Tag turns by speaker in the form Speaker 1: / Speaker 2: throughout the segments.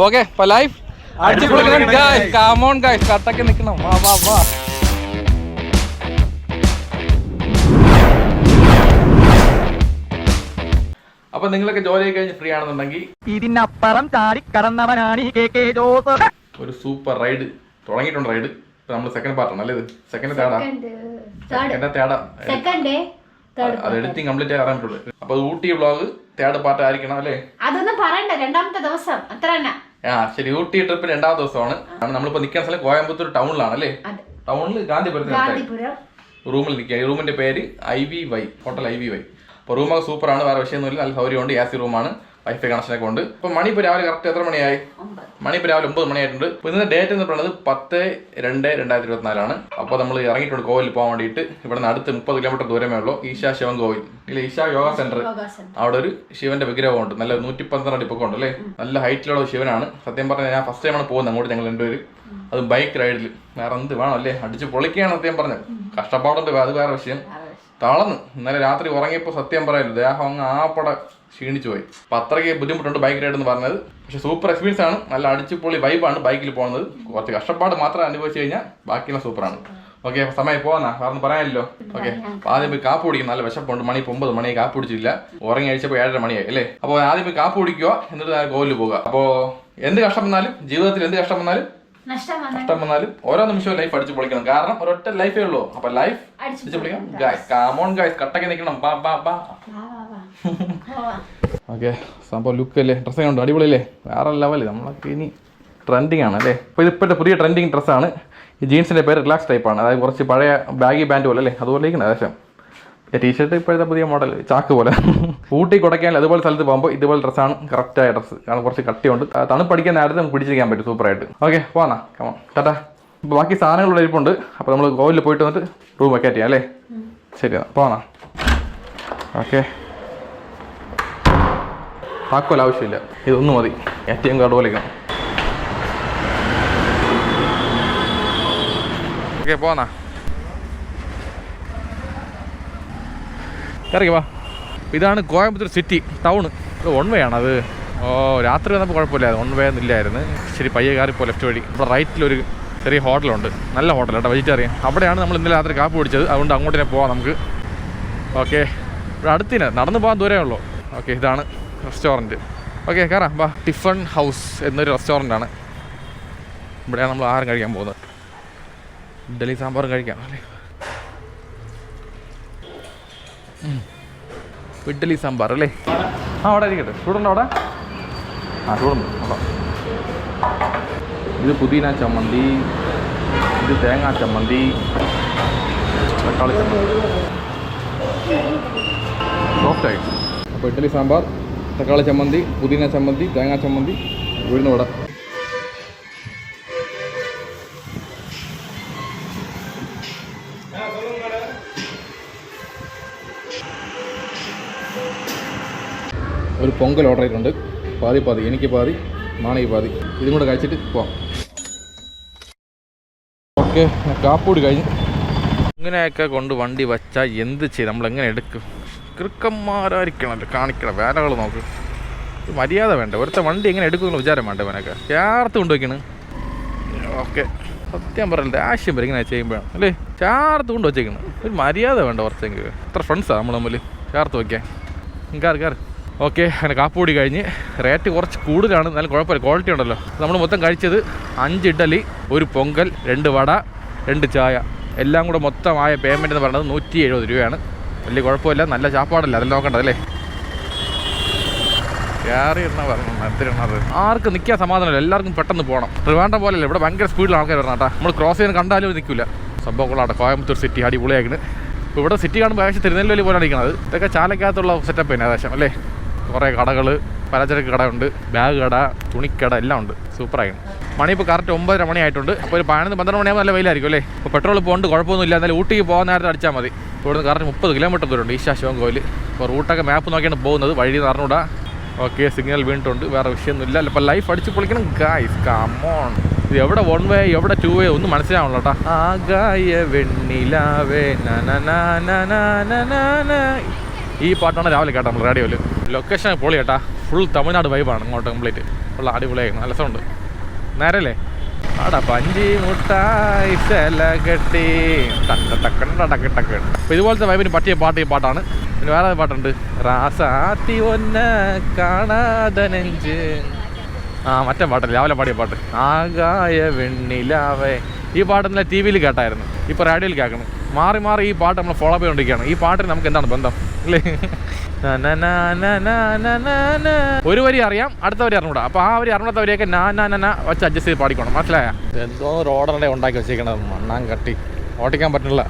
Speaker 1: Okay ഇപ്പൊ life അടിച്ചു come on guys കട്ടൊക്കെ നിക്കണം. വാ വാ വാ. അപ്പൊ നിങ്ങളൊക്കെ ജോലി കഴിഞ്ഞ് ഫ്രീ ആണെന്നുണ്ടെങ്കിൽ
Speaker 2: ഇതിനപ്പുറം ചാടി കടന്നവനാണ് ഈ കെ കെ ജോസ്
Speaker 1: ഒരു സൂപ്പർ റൈഡ് തുടങ്ങിയിട്ടുണ്ട് റൈഡ് ഇപ്പൊ നമ്മൾ സെക്കൻഡ് പാർട്ടാണ് അല്ലേ ഇത്? സെക്കൻഡ് തേടാ. സെക്കൻഡ് തേടാ.
Speaker 3: സെക്കൻഡ്
Speaker 1: അത് എഡിറ്റിംഗ് കംപ്ലീറ്റ് ആയി പറ്റുള്ളൂ അപ്പൊ ഊട്ടി വ്ളോഗ് തേർഡ് പാർട്ട് ആയിരിക്കണം അല്ലേ?
Speaker 3: അതൊന്നും പറയണ്ട രണ്ടാമത്തെ ദിവസം. അത്ര തന്നെ.
Speaker 1: ആ ശരി ഊട്ടി ട്രിപ്പ് രണ്ടാം ദിവസമാണ്. നമ്മളിപ്പോ നിൽക്കുന്ന സ്ഥലം കോയമ്പത്തൂർ ടൗണിലാണ് അല്ലേ ടൗണിൽ ഗാന്ധിപുരത്തിന്
Speaker 3: ഗാന്ധിപുരം.
Speaker 1: റൂമിൽ നിൽക്കുക. ഈ റൂമിന്റെ പേര് I V Y hotel I V Y. അപ്പോൾ റൂമൊക്കെ സൂപ്പറാണ് വേറെ വിഷയമൊന്നുമില്ല. നല്ല സൗകര്യമുണ്ട് എ സി റൂമാണ് വൈഫൈ കണക്ഷനൊക്കെ ഉണ്ട്. ഇപ്പൊ മണി ഇപ്പോൾ രാവിലെ കറക്റ്റ് എത്ര മണിയായി? മണി ഇപ്പൊ രാവിലെ ഒമ്പത് മണിയായിട്ടുണ്ട്. ഇപ്പൊ ഇന്നത്തെ ഡേറ്റ് എന്ന് പറയുന്നത് പത്ത് രണ്ട് രണ്ടായിരത്തി ഇരുപത്തിനാലാണ് അപ്പോൾ നമ്മൾ ഇറങ്ങിയിട്ടുണ്ട് കോവിലിൽ പോകാൻ വേണ്ടിയിട്ട്. ഇവിടെ നിന്ന് അടുത്ത് മുപ്പത് കിലോമീറ്റർ ദൂരമേ ഉള്ളൂ. ഈശാ ശിവൻ കോവിൽ. ഇല്ല? ഈശാ യോഗ സെന്റർ അവിടെ ഒരു ശിവന്റെ വിഗ്രഹമുണ്ട്. നല്ല നൂറ്റി പന്ത്രണ്ട് അടി പൊക്കം ഉണ്ട് അല്ലേ? നല്ല ഹൈറ്റിലുള്ള ശിവനാണ്. സത്യം പറഞ്ഞാൽ ഞാൻ ഫസ്റ്റ് ടൈമാണ് പോകുന്നത് അങ്ങോട്ട് ഞങ്ങൾ രണ്ടുപേരും. അത് ബൈക്ക് റൈഡിൽ വേറെ എന്ത് വേണം അല്ലേ? അടിച്ച് പൊളിക്കുകയാണ് സത്യം പറഞ്ഞത് കഷ്ടപ്പാടുണ്ട്. അത് വേറെ വിഷയം. തളന്ന് ഇന്നലെ രാത്രി ഉറങ്ങിയപ്പോൾ സത്യം പറയല്ലോ ദേഹം അങ്ങ് ആപ്പടെ ക്ഷീണിച്ചു പോയി. അപ്പൊ അത്രയ്ക്ക് ബുദ്ധിമുട്ടുണ്ട് ബൈക്ക് റൈഡ് എന്ന് പറഞ്ഞത്. പക്ഷെ സൂപ്പർ എക്സ്പീരിയൻസ് ആണ്. നല്ല അടിച്ചുപൊളി വൈബാണ് ബൈക്കിൽ പോകുന്നത്. കുറച്ച് കഷ്ടപ്പാട് മാത്രം അനുഭവിച്ചു കഴിഞ്ഞാൽ ബാക്കിയെല്ലാം സൂപ്പറാണ് ഓക്കെ സമയം പോവാന്നാ കാരണം പറയാനല്ലോ ഓക്കെ ആദ്യം പോയി കാപ്പ് കുടിക്കും. നല്ല വിശപ്പുണ്ട്. മണി ഒമ്പത് മണി. കാപ്പ് കുടിച്ചില്ല ഉറങ്ങി അഴിച്ചപ്പോൾ ഏഴര മണിയായി അല്ലേ? അപ്പോൾ ആദ്യം പോയി കാപ്പ് കുടിക്കുക. എന്നിട്ട് ഗോലിൽ പോകുക അപ്പോൾ എന്ത് കഷ്ടം വന്നാലും ജീവിതത്തിൽ എന്ത് കഷ്ടം വന്നാലും
Speaker 3: നഷ്ടം
Speaker 1: കഷ്ടം വന്നാലും ഓരോ നിമിഷവും ലൈഫ് അടിച്ചു പൊളിക്കണം. കാരണം ഒരൊറ്റ ലൈഫേ ഉള്ളൂ. അപ്പൊ ലൈഫ്
Speaker 3: അടിച്ചു
Speaker 1: പൊളിക്കണം. കാമോൺ ഗായ്സ് കട്ടൊക്കെ നിൽക്കണം ബാ ബാ ബാ. ഓക്കെ സംഭവം ലുക്ക് അല്ലേ? ഡ്രസ്സൊക്കെ ഉണ്ട്? അടിപൊളിയല്ലേ? വേറെ ലെവൽ നമ്മളൊക്കെ ഇനി ട്രെൻഡിങ് ആണ് അല്ലേ? ഇപ്പോൾ ഇപ്പോഴത്തെ പുതിയ ട്രെൻഡിങ് ഡ്രസ്സാണ് ഈ ജീൻസിന്റെ പേര് റിലാക്സ് ടൈപ്പാണ് അതായത് കുറച്ച് പഴയ ബാഗി ബാൻഡ് പോലെ അല്ലേ? അതുപോലെ ഇരിക്കണം ഏകദേശം ടീഷർട്ട് ഇപ്പോഴത്തെ പുതിയ മോഡൽ ചാക്ക് പോലെ. ഊട്ടി കൊടക്കാൻ അതുപോലെ സ്ഥലത്ത് പോകുമ്പോൾ ഇതുപോലെ ഡ്രസ്സാണ് കറക്റ്റായ ഡ്രസ്സ് കാരണം കുറച്ച് കട്ടിയുണ്ട്. തണുപ്പടിക്കാൻ നേരത്തെ നമുക്ക് പിടിച്ചിരിക്കാൻ പറ്റും. സൂപ്പറായിട്ട് ഓക്കെ പോന്നാ കമോൺ ടാറ്റാ. ബാക്കി സാധനങ്ങൾ ഇവിടെ ഇരിപ്പുണ്ട്. അപ്പോൾ നമ്മൾ കോവിലിൽ പോയിട്ട് വന്നിട്ട് റൂം വെക്കാറ്റ് ചെയ്യാം അല്ലേ? ശരി പോന്നാ ഓക്കെ. താക്കോൽ ആവശ്യമില്ല ഇതൊന്നും മതി. എ ടി എം കാർഡ് പോലെ ഓക്കെ പോന്നാ. ഇറങ്ങി വാ. ഇതാണ് Coimbatore city town. One way ആണ് അത് ഓ രാത്രി വന്നപ്പോൾ കുഴപ്പമില്ലായിരുന്നു വൺ വേ ഒന്നും ഇല്ലായിരുന്നു. ശരി പയ്യെ കാറിപ്പോൾ ലെഫ്റ്റ് വഴി. ഇവിടെ റൈറ്റിലൊരു ചെറിയ ഹോട്ടലുണ്ട്. നല്ല ഹോട്ടൽ കേട്ടോ വെജിറ്റേറിയൻ അവിടെയാണ് നമ്മൾ ഇന്നലെ രാത്രി കാപ്പ് പിടിച്ചത് അതുകൊണ്ട് അങ്ങോട്ട് തന്നെ പോവാം നമുക്ക്. ഓക്കെ. ഇവിടെ അടുത്തിന് നടന്നു പോകാൻ ദൂരമേ ഉള്ളൂ. ഓക്കെ ഇതാണ്. റെസ്റ്റോറന്റ് ഓക്കെ കയറാം വാ ടിഫൺ ഹൗസ് എന്നൊരു റെസ്റ്റോറന്റ് ആണ്. ഇവിടെയാണ് നമ്മൾ ആഹാരം കഴിക്കാൻ പോകുന്നത്. ഇഡ്ഡലി സാമ്പാർ കഴിക്കാം അല്ലേ? ഇഡ്ഡലി സാമ്പാർ അല്ലേ? ആ അവിടെ ഇരിക്കട്ടെ. ചൂടുണ്ടോ അവിടെ? ആ ചൂടുണ്ട്. നോക്കാം ഇത് പുതിന ചമ്മന്തി ഇത് തേങ്ങാ ചമ്മന്തി തക്കാളി ചമ്മന്തി. സോഫ്റ്റ് ആയിട്ട് അപ്പോൾ ഇഡ്ഡലി സാമ്പാർ തക്കാളി ചമ്മന്തി പുതിന ചമ്മന്തി തേങ്ങാ ചമ്മന്തി ഉഴുന്നുവട ഒരു പൊങ്കൽ ഓർഡർ ചെയ്തിട്ടുണ്ട്. പാതി പാതി എനിക്ക് പാതി മാണി പാതി. ഇതും കൂടെ കഴിച്ചിട്ട് പോവാം. ഓക്കെ കാപ്പൂടി കഴിഞ്ഞ്. ഇങ്ങനെയൊക്കെ കൊണ്ട് വണ്ടി വച്ചാൽ എന്ത് ചെയ്യും? നമ്മളെങ്ങനെ എടുക്കും? കിറുക്കന്മാരായിരിക്കണമല്ലോ കാണിക്കണം. വേലകൾ നോക്ക്. മര്യാദ വേണ്ട? ഒരുത്ത വണ്ടി എങ്ങനെ എടുക്കുമെന്നുള്ള വിചാരം വേണ്ട ഇവനൊക്കെ? ചേർത്ത് കൊണ്ടുവയ്ക്കണ്. ഓക്കെ. സത്യം പറയല്ലേ ആശയം വരെ ഇങ്ങനെ ചെയ്യുമ്പോഴാണ്. അല്ലേ? ചേർത്ത് കൊണ്ട് വെച്ചേക്കണം ഒരു മര്യാദ വേണ്ട കുറച്ചെങ്കിലും. എത്ര ഫ്രണ്ട്സാണ് നമ്മൾ തമ്മിൽ ചേർത്ത് വയ്ക്കാൻ കാർ കാർ ഓക്കെ അങ്ങനെ കാപ്പുപൊടി കഴിഞ്ഞ് റേറ്റ് കുറച്ച് കൂടുതലാണ്. നല്ല കുഴപ്പമില്ല. ക്വാളിറ്റി ഉണ്ടല്ലോ. നമ്മൾ മൊത്തം കഴിച്ചത് അഞ്ച് ഇഡലി ഒരു പൊങ്കൽ രണ്ട് വട രണ്ട് ചായ. എല്ലാം കൂടെ മൊത്തമായ പേയ്മെന്റ് എന്ന് പറയുന്നത് നൂറ്റി എഴുപത് രൂപയാണ്. വലിയ കുഴപ്പമില്ല. നല്ല ചാപ്പാടല്ല? അതെല്ലാം നോക്കണ്ടതല്ലേ കയറി എണ്ണ പറഞ്ഞു എന്തിനാണത് ആർക്കും നിൽക്കാൻ സമാധാനമില്ല. എല്ലാവർക്കും പെട്ടെന്ന് പോകണം. ട്രിവാൻഡ്രം പോലെയല്ല. ഇവിടെ ഭയങ്കര സ്പീഡിൽ ആൾക്കാർ വരണം കേട്ടോ. നമ്മൾ ക്രോസ് ചെയ്യാൻ കണ്ടാലും നിൽക്കില്ല സംഭവം കൊള്ളാട്ടെ കോയമ്പത്തൂർ സിറ്റി അടിപൊളിയാക്കിന് ഇപ്പോൾ ഇവിടെ സിറ്റി കാണുമ്പോൾ ഏകദേശം തിരുനെല്ലി പോലെ ഇരിക്കുന്നത് ഇതൊക്കെ ചാലക്കകത്തുള്ള സെറ്റപ്പ് തന്നെ ഏകദേശം അല്ലേ? കുറേ കടകൾ പലചരക്ക് കട ഉണ്ട് ബാഗ് കട തുണിക്കട എല്ലാം ഉണ്ട്. സൂപ്പറായിരുന്നു മണി ഇപ്പോൾ കറക്റ്റ് ഒമ്പതര മണിയായിട്ടുണ്ട്. അപ്പോൾ ഒരു പതിനൊന്ന് പന്ത്രണ്ട് മണിയാകുമ്പോൾ നല്ല വെയിലായിരിക്കും അല്ലേ? ഇപ്പോൾ പെട്രോൾ പോകുന്നുണ്ട് കുഴപ്പമൊന്നുമില്ല. എന്നാലും ഊട്ടിക്ക് പോകാൻ നേരത്തെ അടിച്ചാൽ മതി. ഇവിടുന്ന് കറക്റ്റ് മുപ്പത് കിലോമീറ്റർ ദൂരമുണ്ട് ഈശാ ശിവൻകോവിൽ അപ്പോൾ റൂട്ടൊക്കെ മാപ്പ് നോക്കിയാണ് പോകുന്നത്. വഴി അറിഞ്ഞൂടാ ഓക്കെ സിഗ്നൽ വീണിട്ടുണ്ട്. വേറെ വിഷയമൊന്നുമില്ല. അപ്പോൾ ലൈഫ് അടിച്ച് പൊളിക്കണം. ഗായ്സ് കമോൺ ഇത് എവിടെ വൺ വേ എവിടെ ടു വേ ഒന്നും മനസ്സിലാവണല്ലോ കേട്ടോ. ആകായ വെണ്ണിലാവേ. ഈ പാട്ടാണ് രാവിലെ കേട്ടോ നമ്മൾ റേഡിയോയിൽ ലൊക്കേഷൻ പൊളി കേട്ടാ ഫുൾ തമിഴ്നാട് വൈബാണ് അങ്ങോട്ട് കംപ്ലീറ്റ് ഉള്ള അടിപൊളിയായിരുന്നു നല്ല രസമുണ്ട് നേരല്ലേ ആടാ പഞ്ചി മുട്ടായി കെട്ടി. ടക്ക് ടക്കണ്ട ടക്ക ടക്ക അപ്പോൾ ഇതുപോലത്തെ വൈബിന് പറ്റിയ പാട്ട് ഈ പാട്ടാണ്. പിന്നെ വേറെ പാട്ടുണ്ട്. റാസാത്തി ഒന്ന കാണാതെ നെഞ്ച്. ആ മറ്റേ പാട്ടല്ലേ? രാവിലെ പാടിയ പാട്ട്. ആകായ വെണ്ണിലാവേ. ഈ പാട്ട് ഇന്നലെ ടി വിയിൽ കേട്ടായിരുന്നു. ഇപ്പോൾ റേഡിയോയിൽ കേൾക്കണം. മാറി മാറി ഈ പാട്ട് നമ്മൾ ഫോളോ ചെയ്തുകൊണ്ടിരിക്കുകയാണ് ഈ പാട്ടിന് നമുക്ക് എന്താണ് ബന്ധം? അല്ലേ? ഒരു വരി അറിയാം അടുത്ത വരി അറിഞ്ഞൂടാ അപ്പൊ ആ വരി അറിഞ്ഞാത്ത വരിയൊക്കെ നാ നാ വെച്ച് അഡ്ജസ്റ്റ് ചെയ്ത് പാടിക്കണം. മനസ്സിലായ? എന്തോ റോഡറെ ഉണ്ടാക്കി വെച്ചേക്കണത്. മണ്ണാൻ കട്ടി. ഓടിക്കാൻ പറ്റുന്നില്ല.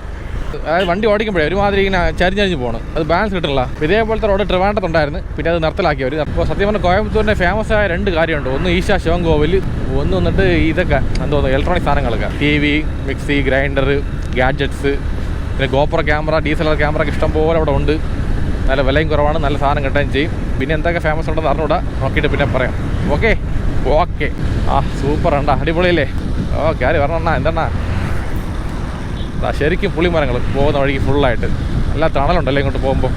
Speaker 1: അതായത് വണ്ടി ഓടിക്കുമ്പോഴേ ഒരുമാതിരി ഇങ്ങനെ ചരിഞ്ഞരിഞ്ഞ് പോകണം അത് ബാലൻസ് കിട്ടില്ല ഇതേപോലത്തെ റോഡ് ട്രിവാണ്ടത്തുണ്ടായിരുന്നു പിന്നെ അത് നിർത്തലാക്കിയവർ അപ്പോൾ സത്യം പറഞ്ഞാൽ കോയമ്പത്തൂരിന്റെ ഫേമസ് ആയ രണ്ട് കാര്യമുണ്ട്. ഒന്ന് ഈശാ ശിവൻകോവിൽ ഒന്ന് വന്നിട്ട് ഇതൊക്കെ എന്തോ ഇലക്ട്രോണിക് സാധനങ്ങളൊക്കെ. T V mixie grinder gadgets പിന്നെ GoPro camera D S L R camera ഒക്കെ ഇഷ്ടം പോലെ അവിടെ ഉണ്ട്. നല്ല വിലയും കുറവാണ് നല്ല സാധനം കിട്ടുകയും ചെയ്യും. പിന്നെ എന്തൊക്കെ ഫേമസ് ഉണ്ടെന്ന് അറിഞ്ഞൂടാ നോക്കിയിട്ട് പിന്നെ പറയാം. ഓക്കെ ഓക്കെ ആ സൂപ്പർ ഉണ്ടാ അടിപൊളിയല്ലേ? ഓക്കെ ആര് വരണം എന്താണ്? ദാ ശരിക്കും പുളിമരങ്ങൾ പോകുന്ന വഴിക്ക് ഫുള്ളായിട്ട് നല്ല തണലുണ്ടല്ലോ ഇങ്ങോട്ട് പോകുമ്പോൾ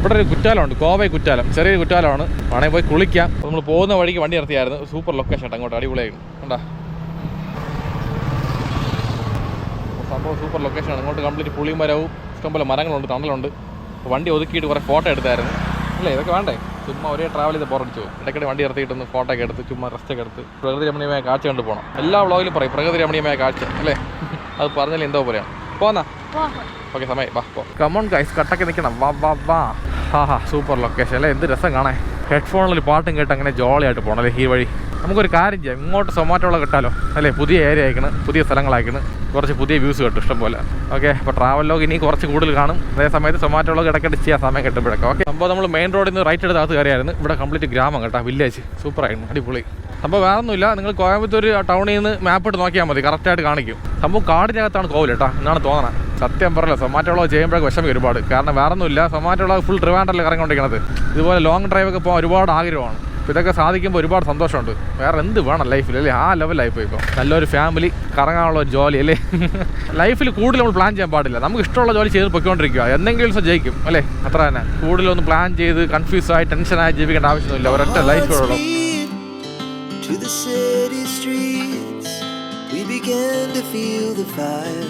Speaker 1: ഇവിടെ ഒരു കുറ്റാലമുണ്ട് കോവൈ കുറ്റാലം. ചെറിയൊരു കുറ്റാലമാണ്. വേണമെങ്കിൽ പോയി കുളിക്കാം. നമ്മൾ പോകുന്ന വഴിക്ക് വണ്ടി നിർത്തിയായിരുന്നു. സൂപ്പർ ലൊക്കേഷൻ അങ്ങോട്ട് അടിപൊളിയായിരുന്നു കണ്ടാ? സംഭവം സൂപ്പർ ലൊക്കേഷനാണ് അങ്ങോട്ട് കംപ്ലീറ്റ് പുളിമരവും ഇഷ്ടംപോലെ മരങ്ങളുണ്ട് തണലുണ്ട്. വണ്ടി ഒതുക്കിയിട്ട് കുറേ ഫോട്ടോ എടുത്തായിരുന്നു. അല്ലേ ഇതൊക്കെ വേണ്ടേ? ചുമ്മാ ഒരേ ട്രാവൽ ചെയ്ത് ബോറടിച്ചു ഇടയ്ക്കിടെ വണ്ടി ഇറത്തിയിട്ടൊന്ന് ഫോട്ടോ ഒക്കെ എടുത്ത് ചുമ്മാ റെസ്റ്റ് ഒക്കെ എടുത്ത് പ്രകൃതി രമണീയമായ കാഴ്ച കണ്ടു പോകണം എല്ലാ വ്ളോഗിലും പറയും പ്രകൃതി രമണീയമായ കാഴ്ച അല്ലേ? അത് പറഞ്ഞാൽ എന്തോ പോലെയാണ്. പോന്നാ? ഓക്കെ സമയം. വാ പോ. കമോൺ ഗൈസ് കട്ടൊക്കെ നിൽക്കണം. വാ വാ വാ. ഹാ ഹാ സൂപ്പർ ലൊക്കേഷൻ അല്ലേ? എന്ത് രസം കാണാൻ. ഹെഡ്ഫോണിൽ പാട്ടും കേട്ട് അങ്ങനെ ജോളിയായിട്ട് പോകണം അല്ലേ ഈ വഴി? നമുക്കൊരു കാര്യം ചെയ്യാം. ഇങ്ങോട്ട് സൊമാറ്റോളെ കിട്ടാലോ? അല്ലേ പുതിയ ഏരിയ അയക്കണം പുതിയ സ്ഥലങ്ങളയക്കണം. കുറച്ച് പുതിയ വ്യൂസ് കിട്ടും ഇഷ്ടംപോലെ. ഓക്കെ അപ്പോൾ ട്രാവൽ ലോഗ് ഇനി കുറച്ച് കൂടുതൽ കാണും. അതേ സമയത്ത് സൊമാറ്റോ ലോഗ് ഇടയ്ക്കിട്ട് ചെയ്യാൻ സമയം കിട്ടുമ്പോഴൊക്കെ. ഓക്കെ അപ്പോൾ നമ്മൾ മെയിൻ റോഡിൽ നിന്ന് റൈറ്റ് എടുത്ത് അകത്ത് കയറിയായിരുന്നു. ഇവിടെ കംപ്ലീറ്റ് ഗ്രാമം കേട്ടോ വില്ലേജ് സൂപ്പറായിരുന്നു അടിപൊളി. സംഭവം വേറെ ഒന്നുമില്ല നിങ്ങൾ കോയമ്പത്തൂർ ടൗണിൽ നിന്ന് മാപ്പ് ഇട്ട് നോക്കിയാൽ മതി. കറക്റ്റായിട്ട് കാണിക്കും. സംഭവം കാടിനകത്താണ് കോവിൽ കേട്ടോ. എന്നാണ് തോന്നണത് സത്യം പറയല്ലോ സൊമാറ്റോളോ ചെയ്യുമ്പോഴൊക്കെ വിഷമം ഒരുപാട്. കാരണം വേറെ ഒന്നുമില്ല സൊമാറ്റോളോ ഫുൾ ട്രിവാൻഡറിൽ കറങ്ങിക്കൊണ്ടിരിക്കുന്നത് ഇതുപോലെ ലോങ് ഡ്രൈവ് ഒക്കെ പോകാൻ ഒരുപാട് ആഗ്രഹമാണ്. ഇതൊക്കെ സാധിക്കുമ്പോൾ ഒരുപാട് സന്തോഷമുണ്ട്. വേറെ എന്ത് വേണം ലൈഫിൽ അല്ലേ? ആ ലെവലായി പോയി ഇപ്പോൾ നല്ലൊരു ഫാമിലി കറങ്ങാനുള്ള ഒരു ജോലി അല്ലേ? ലൈഫിൽ കൂടുതൽ നമ്മൾ പ്ലാൻ ചെയ്യാൻ പാടില്ല. നമുക്ക് ഇഷ്ടമുള്ള ജോലി ചെയ്ത് പൊയ്ക്കൊണ്ടിരിക്കുക. എന്തെങ്കിലും ദിവസം ജയിക്കും അല്ലേ? അത്ര തന്നെ. കൂടുതലൊന്നും പ്ലാൻ ചെയ്ത് കൺഫ്യൂസായി ടെൻഷനായി ജീവിക്കേണ്ട ആവശ്യമൊന്നുമില്ല. ഒരൊറ്റ ലൈഫുള്ളൂ
Speaker 4: To the city streets, we began to feel the fire.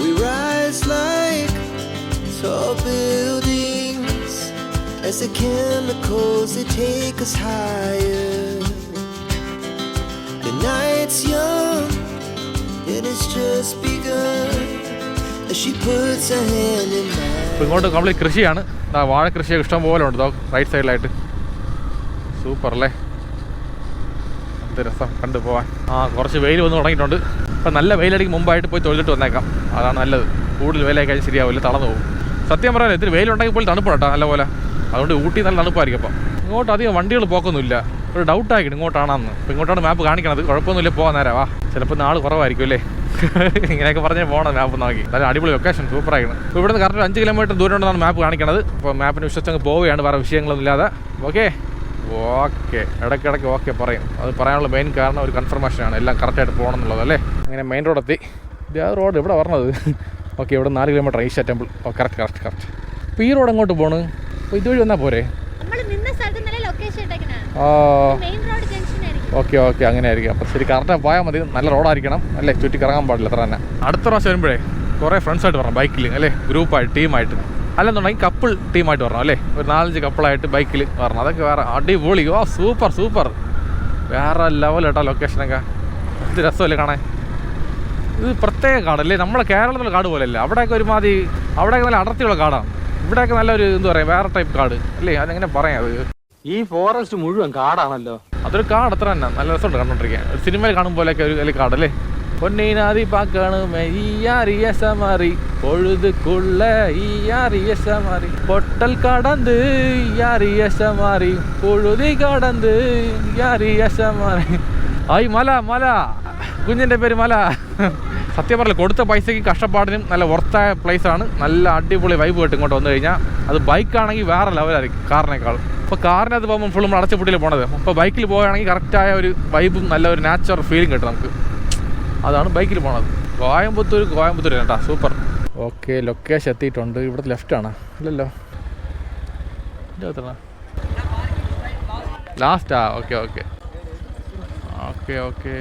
Speaker 4: We rise like tall buildings as the chemicals they take us higher. The night's young and it's just begun as she puts her hand in mine.
Speaker 1: ഇങ്ങോട്ട് complete കൃഷിയാണ് വാഴ കൃഷിയൊക്കെ ഇഷ്ടം പോലെ ഉണ്ട് right സൈഡിലായിട്ട് super അല്ലേ എന്ത് രസം കണ്ടു പോവാൻ. ആ കുറച്ച് വെയിൽ വന്ന് തുടങ്ങിയിട്ടുണ്ട്. അപ്പം നല്ല വെയിലടിക്ക് മുമ്പായിട്ട് പോയി തൊഴിലിട്ട് വന്നേക്കാം. അതാണ് നല്ലത്. കൂടുതൽ വെയിലായി കഴിഞ്ഞാൽ ശരിയാവില്ല തളർന്നു പോകും. സത്യം പറയാൻ ഇത്തിരി വെയിലുണ്ടെങ്കിൽ പോലും തണുപ്പ് കേട്ടോ നല്ല പോലെ അതുകൊണ്ട് ഊട്ടി നല്ല തണുപ്പായിരിക്കും അപ്പം. ഇങ്ങോട്ട് അധികം വണ്ടികൾ പോക്കൊന്നുമില്ല. ഒരു ഡൗട്ട് ആയിരിക്കും ഇങ്ങോട്ടാണെന്ന്. അപ്പോൾ ഇങ്ങോട്ടാണ് മാപ്പ് കാണിക്കണത്. കുഴപ്പമൊന്നുമില്ല പോകാൻ നേരം. വാ ചിലപ്പോൾ നാൾ കുറവായിരിക്കും അല്ലേ? ഇങ്ങനെയൊക്കെ പറഞ്ഞാൽ പോകണം മാപ്പ് നോക്കി. നല്ല അടിപൊളി ലൊക്കേഷൻ സൂപ്പർ ഇപ്പോൾ ഇവിടുന്ന് കറക്റ്റ് അഞ്ച് കിലോമീറ്റർ ദൂരം ഉണ്ടെന്നാണ് മാപ്പ് കാണിക്കണത്. അപ്പോൾ മാപ്പിന് വിശ്വസിച്ചങ്ങ് പോവുകയാണ് വേറെ വിഷയങ്ങളൊന്നും ഇല്ലാതെ. Okay okay. ഇടയ്ക്കിടയ്ക്ക് ഓക്കെ പറയും. അത് പറയാനുള്ള മെയിൻ കാരണം ഒരു കൺഫർമേഷനാണ് എല്ലാം കറക്റ്റായിട്ട് പോകണം എന്നുള്ളത് അല്ലേ? അങ്ങനെ മെയിൻ റോഡെത്തി ഇത് ആ റോഡ് ഇവിടെ പറഞ്ഞത് ഓക്കെ ഇവിടെ നാല് കിലോമീറ്റർ ഈശ ടെമ്പിൾ ഓ കറക്റ്റ് കറക്റ്റ് കറക്റ്റ് അപ്പോൾ ഈ റോഡ് എങ്ങോട്ട് പോണ്? അപ്പോൾ ഇതുവഴി വന്നാൽ പോരെ?
Speaker 5: റോഡ്
Speaker 1: ഓക്കെ ഓക്കെ അങ്ങനെ ആയിരിക്കും. അപ്പോൾ ശരി കറക്റ്റായി പോയാൽ മതി. നല്ല റോഡായിരിക്കണം അല്ലേ? ചുറ്റി കറങ്ങാൻ പാടില്ല അത്ര തന്നെ. അടുത്ത പ്രാവശ്യം വരുമ്പോഴേ കുറേ ഫ്രണ്ട്സായിട്ട് പറഞ്ഞു ബൈക്കിൽ അല്ലേ? ഗ്രൂപ്പായിട്ട് ടീമായിട്ട് അല്ലെന്നുണ്ടെങ്കിൽ കപ്പിൾ ടീമായിട്ട് വരണം അല്ലേ? ഒരു നാലഞ്ച് കപ്പിളായിട്ട് ബൈക്കിൽ വരണം. അതൊക്കെ വേറെ അടിപൊളി. ഓ സൂപ്പർ സൂപ്പർ വേറെ ലെവൽ കേട്ടോ ലൊക്കേഷനൊക്കെ ഇത് രസമല്ലേ കാണാൻ? ഇത് പ്രത്യേക കാടല്ലേ നമ്മുടെ കേരളത്തിലുള്ള കാട് പോലെയല്ല? അവിടെയൊക്കെ ഒരുമാതിരി അവിടെയൊക്കെ നല്ല അടർത്തിയുള്ള കാടാണ്. ഇവിടെയൊക്കെ നല്ലൊരു എന്താ പറയുക വേറെ ടൈപ്പ് കാട് അല്ലേ? അതെങ്ങനെ പറയാം അത്?
Speaker 2: ഈ ഫോറസ്റ്റ് മുഴുവൻ കാടാണല്ലോ.
Speaker 1: അതൊരു കാട് അത്ര തന്നെ. നല്ല രസമുണ്ട് കണ്ടോണ്ടിരിക്കാൻ. ഒരു സിനിമയിൽ കാണുമ്പോലൊക്കെ ഒരു വലിയ കാടല്ലേ பொன்னினாதி பார்க்கணும் ஈயாரிய சமாரி பொழுதுக்குள்ள ஈயாரிய சமாரி பொட்டல் கடந்து யாரிய சமாரி கடந்து யாரிய സമാറി. ആയി മല മല. കുഞ്ഞിന്റെ പേര് മല. സത്യം പറഞ്ഞു കൊടുത്ത പൈസയ്ക്ക് കഷ്ടപ്പാടിനും നല്ല വർത്തായ പ്ലേസാണ് നല്ല അടിപൊളി വൈബ് കേട്ട് ഇങ്ങോട്ട് വന്നു കഴിഞ്ഞാൽ അത് ബൈക്കാണെങ്കിൽ വേറെ ലെവലായിരിക്കും കാറിനേക്കാൾ. അപ്പോൾ കാറിനകത്ത് പോകുമ്പോൾ ഫുൾ നമ്മൾ അടച്ചപ്പുട്ടിയിൽ പോണത്. അപ്പോൾ ബൈക്കിൽ പോകുകയാണെങ്കിൽ കറക്റ്റായ ഒരു വൈബും നല്ല ഒരു നാച്ചുറൽ ഫീലിംഗ് കിട്ടും നമുക്ക്. അതാണ് ബൈക്കിൽ പോണത്. കോയമ്പത്തൂർ കോയമ്പത്തൂർ കേട്ടോ സൂപ്പർ. ഓക്കെ ലൊക്കേഷൻ എത്തിയിട്ടുണ്ട്. ഇവിടെ ലെഫ്റ്റാണ് ഇല്ലല്ലോ. അകത്താണ്. ലാസ്റ്റാ okay okay. Okay okay.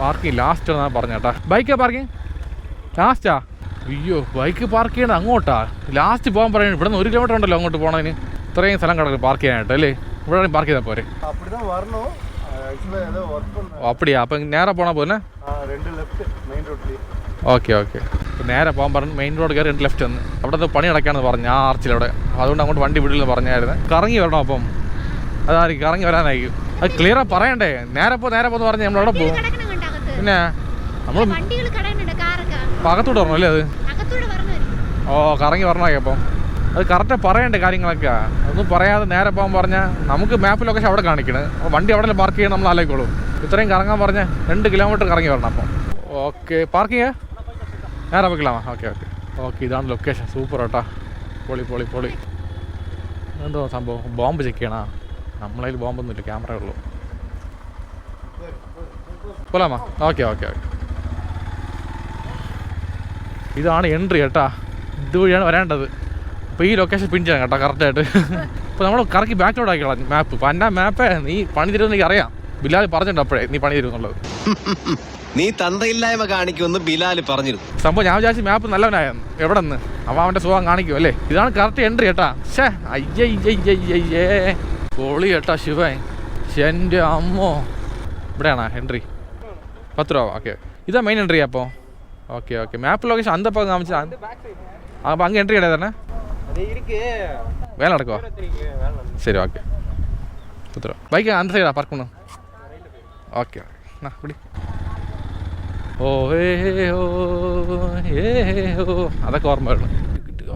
Speaker 1: Parking last എന്നാണ് പറഞ്ഞേട്ടാ ബൈക്കാ പാർക്കിംഗ് ലാസ്റ്റാ അയ്യോ ബൈക്ക് പാർക്ക് ചെയ്യണത് അങ്ങോട്ടാ? ലാസ്റ്റ് പോകാൻ പറയുന്നത് ഇവിടെ നിന്ന് ഒരു കിലോമീറ്റർ ഉണ്ടല്ലോ അങ്ങോട്ട് പോകണതിന് ഇത്രയും സ്ഥലം കിടക്കും പാർക്ക് ചെയ്യാനായിട്ട് അല്ലേ? ഇവിടെ പാർക്ക് ചെയ്താൽ പോരെ.
Speaker 6: அப்படிதான் வரணும் ஆக்சுவலாக ஏதோ ஒர்க் பண்ண
Speaker 1: ഓ അപ്പടിയാ അപ്പം നേരെ പോകണ പോലെ
Speaker 6: ரெண்டு லெஃப்ட் மெயின் ரோட்லேயே
Speaker 1: ഓക്കെ ഓക്കെ നേരെ പോകാൻ പറഞ്ഞു മെയിൻ റോഡ് കയറി രണ്ട് ലെഫ്റ്റ് വന്ന് അവിടുത്തെ പണി നടക്കാന്ന് പറഞ്ഞു ആ ആർച്ചിലവിടെ അതുകൊണ്ട് അങ്ങോട്ട് വണ്ടി വിടില്ലെന്ന് പറഞ്ഞായിരുന്നു കറങ്ങി വരണം അപ്പം അതായിരിക്കും കറങ്ങി വരാനായിരിക്കും അത് ക്ലിയറാ പറയണ്ടേ നേരെ പോ നേരെ പോന്ന് പറഞ്ഞ് നമ്മളവിടെ പോകും
Speaker 5: കിടക്കണം കണ്ട അകത്ത്
Speaker 1: പിന്നെ നമ്മൾ
Speaker 5: വണ്ടികൾ കിടക്കുന്നുണ്ട് കാറൊക്കെ
Speaker 1: അകത്തോട്ട് വരണം അല്ലേ അത്
Speaker 5: അകത്തൂടെ പറഞ്ഞു
Speaker 1: ഓ കറങ്ങി വരണമായി അപ്പം അത് കറക്റ്റ് പറയേണ്ട കാര്യങ്ങളൊക്കെ. ഒന്നും പറയാതെ നേരെ പോകാൻ പറഞ്ഞാൽ നമുക്ക് മാപ്പ് ലൊക്കേഷൻ അവിടെ കാണിക്കണേ. വണ്ടി അവിടെ പാർക്ക് ചെയ്യണം നമ്മൾ ആലോചിക്കോളൂ. ഇത്രയും കറങ്ങാൻ പറഞ്ഞാൽ രണ്ട് കിലോമീറ്റർ കറങ്ങി വരണം അപ്പം. ഓക്കെ പാർക്കിങ് നേരെ വെക്കലാമാ ഓക്കെ ഓക്കെ ഓക്കെ ഇതാണ് ലൊക്കേഷൻ സൂപ്പർ കേട്ടാ പൊളി പൊളി പൊളി. എന്തോ സംഭവം? ബോംബ് ചെക്ക് ചെയ്യണ? നമ്മളതിൽ ബോംബൊന്നുമില്ല ക്യാമറ ഉള്ളൂ. പോലാമാ? ഓക്കെ ഓക്കെ ഓക്കെ ഇതാണ് എൻട്രി കേട്ടാ. ഇതുവഴിയാണ് വരേണ്ടത്. അപ്പോൾ ഈ ലൊക്കേഷൻ പിൻ ചെയ്യണം കേട്ടോ കറക്റ്റായിട്ട് ഇപ്പോൾ നമ്മൾ കറക്കി ബാക്കിലോട്ട് കളഞ്ഞു മാപ്പ് എന്റെ മാപ്പേ നീ പണി തരുമെന്ന് എനിക്ക് അറിയാം. ബിലാൽ പറഞ്ഞിട്ടുണ്ട് അപ്പോഴേ നീ പണി തരും എന്നുള്ളത്
Speaker 7: നീ തന്തയില്ലായ്മ കാണിക്കുമെന്ന് ബിലാൽ പറഞ്ഞിരുന്നു.
Speaker 1: സംഭവം ഞാൻ വിചാരിച്ചു മാപ്പ് നല്ലവനായിരുന്നു എവിടെ നിന്ന് അവൻ അവന്റെ സുഖം കാണിക്കും അല്ലേ? ഇതാണ് കറക്റ്റ് എൻട്രി കേട്ടാ. ഷേ അയ്യയ്യയ്യയ്യേ പൊളി കേട്ടാ ശിവൻ എന്റെ അമ്മോ. ഇവിടെയാണോ എൻട്രി പത്ത് രൂപ ഓക്കെ ഇതാ മെയിൻ എൻട്രി അപ്പോൾ ഓക്കെ ഓക്കെ മാപ്പ് ലൊക്കേഷൻ അന്തപ്പം കാണിച്ചാൽ അപ്പോൾ അങ്ങ് എൻട്രി ഇടേ തന്നെ.
Speaker 6: அது இருக்கு
Speaker 1: വേല നടക്കുമോ ശരി ഓക്കെ പത്ത് രൂപ ബൈക്ക് അന്ത സൈഡാ പാർക്ക് പണ്ണു ഓക്കെ എന്നാ പിടി ഓ ഏ ഓ ഏ ഓ അതൊക്കെ ഓർമ്മ വരണം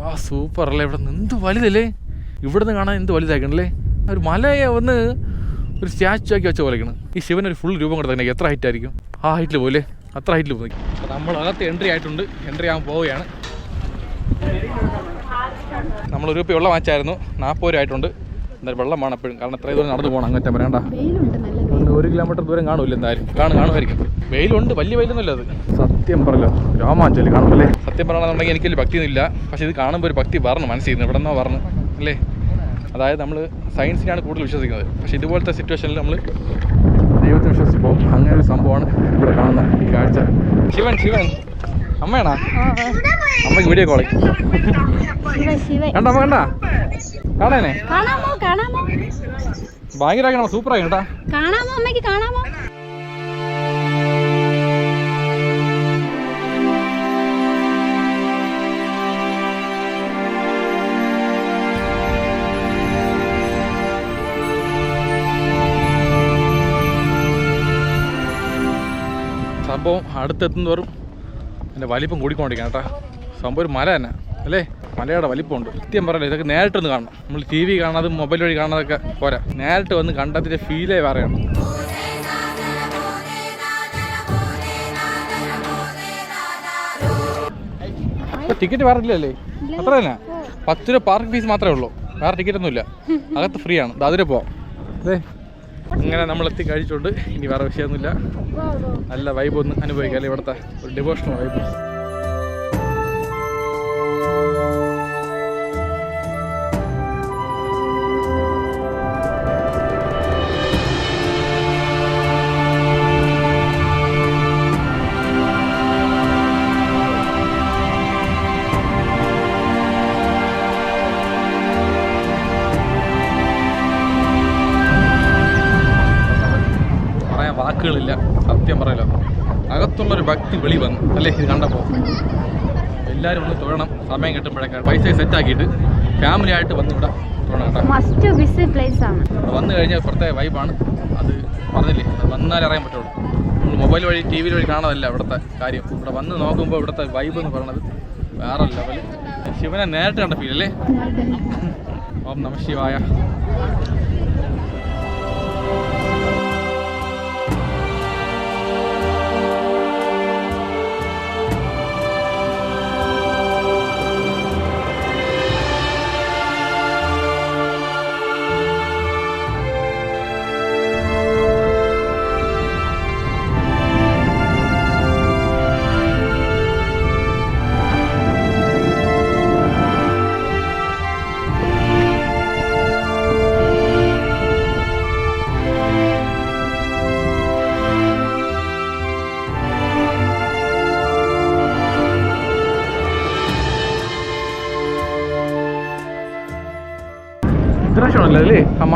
Speaker 1: ആ സൂപ്പർ അല്ലേ ഇവിടെ നിന്ന് എന്ത് വലുതല്ലേ ഇവിടെ നിന്ന് കാണാൻ എന്ത് വലുതാക്കണല്ലേ ഒരു മലയെ ഒന്ന് ഒരു സ്റ്റാച്ചു ആക്കി വെച്ച പോലെയാണ് ഈ ശിവൻ ഒരു ഫുൾ രൂപം കൊടുത്തേക്ക് എത്ര ഹൈറ്റ് ആയിരിക്കും ആ ഹൈറ്റിൽ പോലെ അത്ര ഹൈറ്റിൽ പോയി അപ്പോൾ നമ്മൾ അകത്ത് എൻട്രി ആയിട്ടുണ്ട് എൻട്രി ആകാൻ പോവുകയാണ് നമ്മൾ ഒരു രൂപ വെള്ളം വാങ്ങിച്ചായിരുന്നു നാൽപ്പത് രൂപ ആയിട്ടുണ്ട് എന്തായാലും വെള്ളം വേണം എപ്പോഴും. കാരണം എത്ര ദൂരം നടന്നു പോകണം. അങ്ങനത്തെ വരേണ്ട ഒരു കിലോമീറ്റർ ദൂരം കാണൂല എന്തായാലും. കാണും കാണുമായിരിക്കും. വെയിലുണ്ട്. വലിയ വെയിലൊന്നുമില്ല അത്. സത്യം പറയല്ലോ രാമാഞ്ചലി കാണുമല്ലേ? സത്യം പറയണമെന്നുണ്ടെങ്കിൽ എനിക്ക് വലിയ ഭക്തിയൊന്നുമില്ല. പക്ഷെ ഇത് കാണുമ്പോൾ ഒരു ഭക്തി പറഞ്ഞു മനസ്സിൽ. ഇവിടെ നിന്നോ പറഞ്ഞു അല്ലേ? അതായത് നമ്മൾ സയൻസിനാണ് കൂടുതൽ വിശ്വസിക്കുന്നത്. പക്ഷെ ഇതുപോലത്തെ സിറ്റുവേഷനിൽ നമ്മൾ ദൈവത്തെ വിശ്വസിക്കുമ്പോൾ അങ്ങനെ ഒരു സംഭവമാണ് ഇവിടെ കാണുന്ന ഈ കാഴ്ച. ശിവൻ ശിവൻ. അമ്മയാണാ? അമ്മയ്ക്ക് വീഡിയോ കോളി കണ്ട അമ്മ കണ്ട? കാണാനേ? ഭയങ്കര സൂപ്പർ ആയി കേട്ടാ.
Speaker 5: കാണാമോ അമ്മയ്ക്ക് കാണാമോ?
Speaker 1: സംഭവം അടുത്തെത്തുന്നതോറും എന്റെ വലിപ്പം കൂടിക്കൊണ്ടിരിക്കണം കേട്ടോ. സംഭവം ഒരു മല തന്നെ അല്ലേ? മലയുടെ വലിപ്പമുണ്ട്. സത്യം പറയല്ലേ ഇതൊക്കെ നേരിട്ടൊന്ന് കാണണം. നമ്മൾ ടി വി കാണാതും മൊബൈൽ വഴി കാണാതൊക്കെ പോരാ. നേരിട്ട് വന്ന് കണ്ടതിന്റെ ഫീലേ വേറെയാണ്. ടിക്കറ്റ് വേറെ ഇല്ലല്ലേ അത്ര തന്നെ? പത്ത് രൂപ പാർക്ക് ഫീസ് മാത്രമേ ഉള്ളൂ. വേറെ ടിക്കറ്റ് ഒന്നുമില്ല. അകത്ത് ഫ്രീ ആണ്. അതിരെ പോവാം. അതെ ഇങ്ങനെ നമ്മൾ എത്തി കഴിച്ചുകൊണ്ട് ഇനി വേറെ വിഷയമൊന്നുമില്ല. നല്ല വൈബ് ഒന്ന് അനുഭവിക്കാം. അല്ലേ ഇവിടുത്തെ ഒരു ഡിവോഷണൽ വൈബ് വാക്കുകളില്ല സത്യം പറയലോ. അകത്തുള്ളൊരു ഭക്തി വെളി വന്നു. അല്ലേ? ഇത് കണ്ടപ്പോൾ എല്ലാവരും ഒന്ന് തൊഴണം. സമയം കിട്ടുമ്പോഴൊക്കെ പൈസ സെറ്റ് ആക്കിയിട്ട് ഫാമിലി ആയിട്ട് വന്ന് ഇവിടെ തൊഴണം വന്നു കഴിഞ്ഞാൽ പ്രത്യേക വൈബാണ് അത് പറഞ്ഞില്ലേ? അത് വന്നാലേ അറിയാൻ പറ്റുള്ളൂ. നമ്മൾ മൊബൈൽ വഴി ടി വി വഴി കാണാതല്ല ഇവിടുത്തെ കാര്യം. ഇവിടെ വന്ന് നോക്കുമ്പോൾ ഇവിടുത്തെ വൈബ് എന്ന് പറയണത് വേറെ ലെവൽ ശിവനെ നേരിട്ട് കണ്ട ഫീൽ അല്ലേ? ഓം നമ ശിവായ.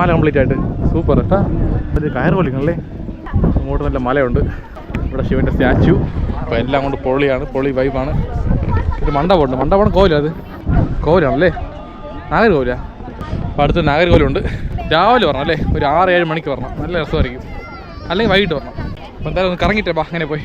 Speaker 1: മല കംപ്ലീറ്റ് ആയിട്ട്. സൂപ്പർ കേട്ടാ ഇത് കയർ പൊളിക്കണല്ലേ? അങ്ങോട്ട് നല്ല മലയുണ്ട്. ഇവിടെ ശിവന്റെ സ്റ്റാച്ചു. അപ്പോൾ എല്ലാം കൊണ്ട് പൊളിയാണ് പൊളി വൈബാണ് ഒരു മണ്ടപമുണ്ട് മണ്ഡപമാണ് കോവില അത്. കോവിലാണല്ലേ? നാഗർകോവില? അപ്പോൾ അടുത്ത് നാഗർകോവിലുണ്ട്. രാവിലെ വരണം അല്ലേ? ഒരു ആറ് ഏഴ് മണിക്ക് വരണം. നല്ല രസമായിരിക്കും. അല്ലെങ്കിൽ വൈകിട്ട് വരണം. അപ്പോൾ എന്തായാലും ഒന്ന് കറങ്ങിയിട്ടേ ബാ അങ്ങനെ പോയി.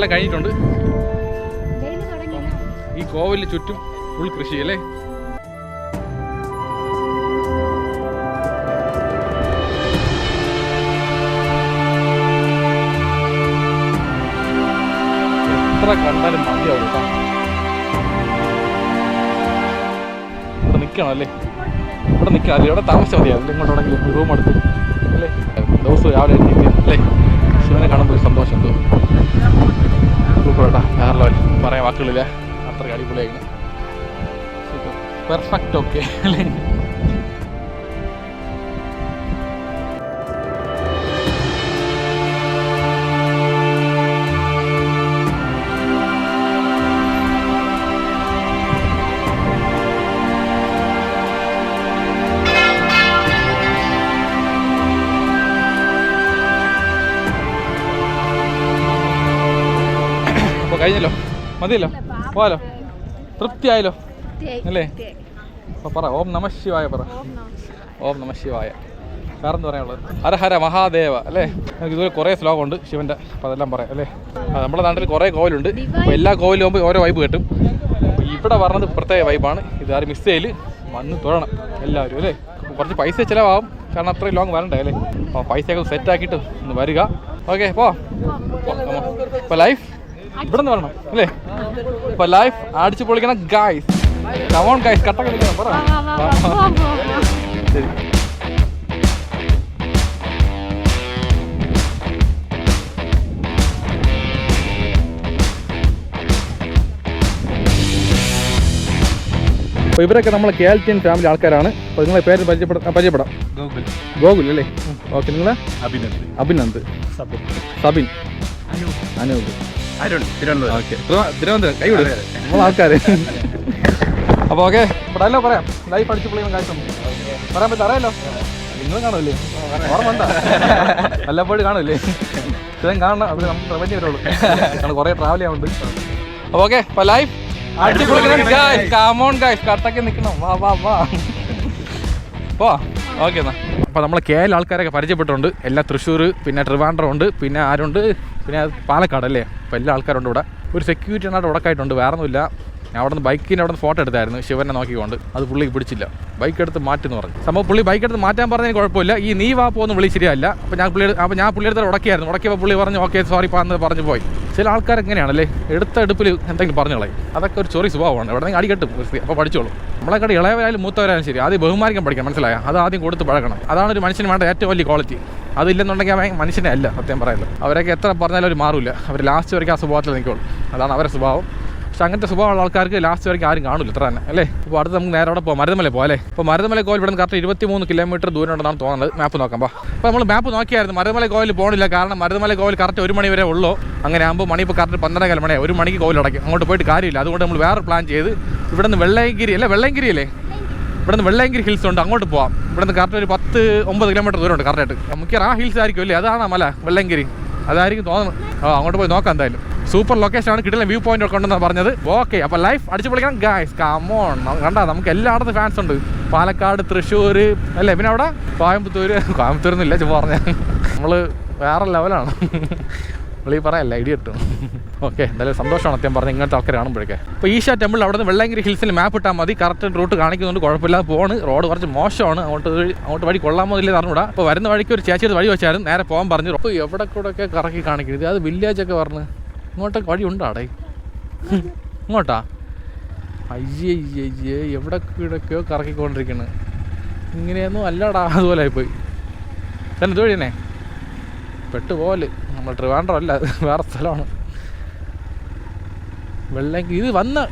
Speaker 1: ഇപ്പൊ വിളവെല്ലാം കഴിഞ്ഞിട്ടുണ്ട് ഈ കോവിലിന് ചുറ്റും ഫുൾ കൃഷി അല്ലേ? എത്ര കണ്ടാലും മതിയാവും കേട്ടോ. ഇവിടെ നിൽക്കണം അല്ലേ? ഇവിടെ നിൽക്കണം അല്ലേ? ഇവിടെ താമസിച്ചാൽ മതിയാവും. ഇങ്ങോട്ടുണ്ടെങ്കിൽ റൂം എടുത്ത് അല്ലേ? ദിവസവും രാവിലെ എണീറ്റ് ശിവനെ കാണുമ്പോൾ ഒരു സന്തോഷം എന്തോ സൂപ്പർ വേറെ ലെവൽ പറയാൻ വാക്കുകളില്ല. അത്ര അടിപൊളിയായിരുന്നു സൂപ്പർ പെർഫെക്റ്റ് ഓക്കെ അല്ലേ? കഴിഞ്ഞല്ലോ. മതിയല്ലോ. പോവാലോ. തൃപ്തിയായല്ലോ. അല്ലേ? അപ്പോൾ പറ ഓം നമ ശിവായ പറ. ഓം നമ ശിവായ. വേറെന്ത് പറയാനുള്ളത്? ഹര ഹര മഹാദേവ അല്ലേ? നമുക്ക് ഇതുപോലെ കുറേ ശ്ലോകമുണ്ട് ശിവന്റെ അപ്പോൾ അതെല്ലാം പറയാം അല്ലേ? നമ്മുടെ നാട്ടിൽ കുറേ കോവിലുണ്ട്. അപ്പോൾ എല്ലാ കോവിലും പോകുമ്പോൾ ഓരോ വൈബ് കിട്ടും. ഇവിടെ പറഞ്ഞത് പ്രത്യേക വൈബാണ് ഇത് ആരും മിസ് ചെയ്യൽ വന്ന് തൊഴണം എല്ലാവരും അല്ലേ? കുറച്ച് പൈസ ചിലവാകും. കാരണം അത്രയും ലോങ് വരണ്ടേ അല്ലേ? അപ്പോൾ പൈസയൊക്കെ സെറ്റ് ആക്കിയിട്ട് ഒന്ന് വരിക. ഓക്കെ പോ അപ്പോൾ ലൈഫ് ഇവിടെ നിന്ന് വരണം അല്ലേ? ഇപ്പൊ ലൈഫ് അടിച്ചു പൊളിക്കണം ഗായ്സ് കമോൺ ഗായ്സ് കട്ട കളിക്കണം പറ. ശരി. അപ്പോൾ ഇവരൊക്കെ നമ്മളെ K L T N family ആൾക്കാരാണ്. അപ്പോൾ നിങ്ങളെ പേര് പരിചയപ്പെടാം പരിചയപ്പെടാം. ഗോകുൽ. അല്ലേ? ഓക്കെ നിങ്ങളെ?
Speaker 6: അഭിനന്ദ്.
Speaker 1: അഭിനന്ദ്.
Speaker 6: സബിൻ.
Speaker 1: സബിൻ. അനൂപ്.
Speaker 6: അരുൺ തിരുവനന്തപുരം.
Speaker 1: ഓക്കെ. തിരുവനന്തപുരം കൈവിട് നമ്മൾ ആൾക്കാർ അപ്പോൾ ഓക്കെ. ഇവിടെ അല്ലോ പറയാം? ലൈഫ് അടിച്ചു പൊളിക്കുന്ന കാഴ്ച. പറയാൻ പറ്റില്ല അറിയാലോ? നിങ്ങളും കാണൂല്ലേ ഓർമ്മ ഉണ്ടാ? വല്ലപ്പോഴും കാണുമല്ലേ? ഇത്രയും കാണണം അത് നമുക്ക് റവന്യൂ വരുള്ളൂ. കാരണം കുറേ ട്രാവൽ ചെയ്യാറുണ്ട് അപ്പോൾ ഓക്കെ അപ്പോൾ ലൈഫ് അടിച്ചു പൊളിക്കണം. ഗായ്സ് കാമോൺ ഗായ്സ് കട്ടൊക്കെ നിൽക്കണം. വാ വാ വാ. പോ. ഓക്കെ എന്നാ. അപ്പോൾ നമ്മൾ കെ ആൾക്കാരൊക്കെ പരിചയപ്പെട്ടിട്ടുണ്ട്. എല്ലാ തൃശ്ശൂർ പിന്നെ ട്രിവാൻഡ്രം ഉണ്ട് പിന്നെ ആരുണ്ട്? പിന്നെ പാലക്കാട് അല്ലേ അപ്പോൾ എല്ലാ ആൾക്കാരുണ്ട് ഇവിടെ. ഒരു സെക്യൂരിറ്റി അവിടെ ഉടക്കായിട്ടുണ്ട് വേറെ ഒന്നുമില്ല ഞാൻ അവിടെ നിന്ന് അവിടെ നിന്ന് ഫോട്ടോ എടുത്തായിരുന്നു. ശിവനെ നോക്കിക്കൊണ്ട്. അത് പുള്ളിക്ക് പിടിച്ചില്ല. ബൈക്ക് എടുത്ത് മാറ്റെന്ന് പറഞ്ഞു. സംഭവം പുള്ളി ബൈക്ക് എടുത്ത് മാറ്റാൻ പറഞ്ഞതിന് കുഴപ്പമില്ല. ഈ നീ വാ പോന്ന് വിളി ശരിയല്ല. അപ്പോൾ ഞാൻ പുള്ളി അപ്പോൾ ഞാൻ പുള്ളിയെടുത്ത് ഉടക്കിയായിരുന്നു ഉടക്കിയപ്പോൾ പുള്ളി പറഞ്ഞു ഓക്കെ സോറി പാന്ന് പറഞ്ഞു പോയി. ചില ആൾക്കാർ എങ്ങനെയാണല്ലേ എടുത്ത എടുപ്പിൽ എന്തെങ്കിലും പറഞ്ഞു അതൊക്കെ ഒരു ചെറിയ സ്വഭാവമാണ്. എവിടെ അടി കെട്ടും. അപ്പോൾ പഠിച്ചോളൂ. നമ്മളെക്കാട്ട് ഇളയവരായാലും മൂത്തവരായാലും ശരി. ആദ്യം ബഹുമാനിക്കാൻ പഠിക്കണം മനസ്സിലായ? അത് ആദ്യം കൊടുത്ത് പഴകണം. അതാണ് ഒരു മനുഷ്യന് വേണ്ട ഏറ്റവും വലിയ ക്വാളിറ്റി അതില്ലെന്നുണ്ടെങ്കിൽ അവൻ മനുഷ്യനെ അല്ല സത്യം പറയുന്നത്. അവരൊക്കെ എത്ര പറഞ്ഞാലും അവർ മാറില്ല അവർ ലാസ്റ്റ് വരയ്ക്കും ആ സ്വഭാവത്തിൽ നിൽക്കുള്ളൂ. അതാണ് അവരുടെ സ്വഭാവം. പക്ഷെ അങ്ങനത്തെ സ്വഭാവമുള്ള ആൾക്കാർക്ക് ലാസ്റ്റ് വരെയും ആരും കാണില്ല ഇത്ര തന്നെ. അല്ലേ? അപ്പോൾ അടുത്ത് നമുക്ക് നേരെ അവിടെ പോകാം മരുതമല പോലെ അപ്പോൾ മരുതമല കോവിൽ ഇവിടെ കറക്റ്റ് ഇരുപത്തി മൂന്ന് കിലോമീറ്റർ ദൂരം ഉണ്ടെന്നാണ് തോന്നുന്നത്. മാപ്പ് നോക്കാം അപ്പോൾ നമ്മൾ മാപ്പ് നോക്കിയായിരുന്നു. മരുതമല കോവിൽ പോകണില്ല കാരണം മരുതമല കോവിൽ കറക്റ്റ് ഒരു മണി വരെ ഉള്ളൂ. അങ്ങനെ ആകുമ്പോൾ മണി ഇപ്പോൾ കറക്റ്റ് പന്ത്രണ്ടര മണി. ഒരു മണിക്ക് കോവിൽ അടയ്ക്കും. അങ്ങോട്ട് പോയിട്ട് കാര്യമില്ല. അതുകൊണ്ട് നമ്മൾ വേറെ പ്ലാൻ ചെയ്ത് ഇവിടെ നിന്ന് വെള്ളയങ്കിരി അല്ലേ വെള്ളയങ്കിരി അല്ലേ? ഇവിടെ നിന്ന് വെള്ളയങ്കിരി ഹിൽസ് ഉണ്ട്. അങ്ങോട്ട് പോവാം. ഇവിടെ നിന്ന് കറക്റ്റ് ഒരു പത്ത് ഒമ്പത് കിലോമീറ്റർ ദൂരമുണ്ട് കറക്റ്റായിട്ട് മുഖ്യ ആ ഹിൽസ് ആയിരിക്കും അല്ലേ? അതാണ് മല വെള്ളയങ്കിരി. അതായിരിക്കും തോന്നുന്നത്. ആ അങ്ങോട്ട് പോയി നോക്കാം എന്തായാലും. സൂപ്പർ ലൊക്കേഷൻ ആണ്. കിട്ടില്ല വ്യൂ പോയിന്റ് ഒക്കെ ഉണ്ടെന്നാണ് പറഞ്ഞത്. ഓക്കെ അപ്പോൾ ലൈഫ് അടിച്ചു പൊളിക്കണം. ഗായ്സ് കമോൺ കണ്ടാ നമുക്ക് എല്ലായിടത്തും ഫാൻസ് ഉണ്ട്. പാലക്കാട് തൃശ്ശൂർ അല്ലേ? പിന്നെ അവിടെ കോയമ്പത്തൂർ കോയമ്പത്തൂർ എന്നില്ല ചുമ്മാ പറഞ്ഞ. നമ്മൾ വേറെ ലെവലാണ് വെളി പറയല്ല ഐഡിയ കിട്ടും. ഓക്കെ എന്തായാലും സന്തോഷമാണ് അത്യം പറഞ്ഞ ഇങ്ങനത്തെ ആൾക്കാർ കാണുമ്പോഴേക്കെ. അപ്പോൾ ഈശാ ടെമ്പിൾ അവിടെ നിന്ന് വെള്ളങ്കിരി ഹിൽസിൽ മാപ്പ് ഇട്ടാൽ മതി. കറക്റ്റ് റൂട്ട് കാണിക്കുന്നുണ്ട് കുഴപ്പമില്ലാതെ പോണ് റോഡ് കുറച്ച് മോശമാണ്. അങ്ങോട്ട് അങ്ങോട്ട് വഴി കൊള്ളാമോ ഇല്ലേ അറിഞ്ഞൂടാ അപ്പോൾ വരുന്ന വഴിക്ക് ഒരു ചേച്ചിയുടെ വഴി വെച്ചായിരുന്നു നേരെ പോകാൻ പറഞ്ഞു. അപ്പോൾ എവിടെ കൂടെ ഒക്കെ കറക്കി കാണിക്കരുത്. അത് വില്ലേജൊക്കെ പറഞ്ഞ് ഇങ്ങോട്ടൊക്കെ വഴി ഉണ്ടാടേ? ഇങ്ങോട്ടാ? അയ്യേ അയ്യേ എവിടെ കൂടെയൊക്കെയോ കറക്കിക്കൊണ്ടിരിക്കുന്നു ഇങ്ങനെയൊന്നും അല്ലടാ അതുപോലെ ആയിപ്പോയി. തന്നെ ഇതുവഴി തന്നെ പെട്ടുപോലെ നമ്മൾ ട്രിവാൻഡ്രം അല്ല വേറെ സ്ഥലമാണ്. വെള്ളെങ്കിൽ ഇത് വന്ന്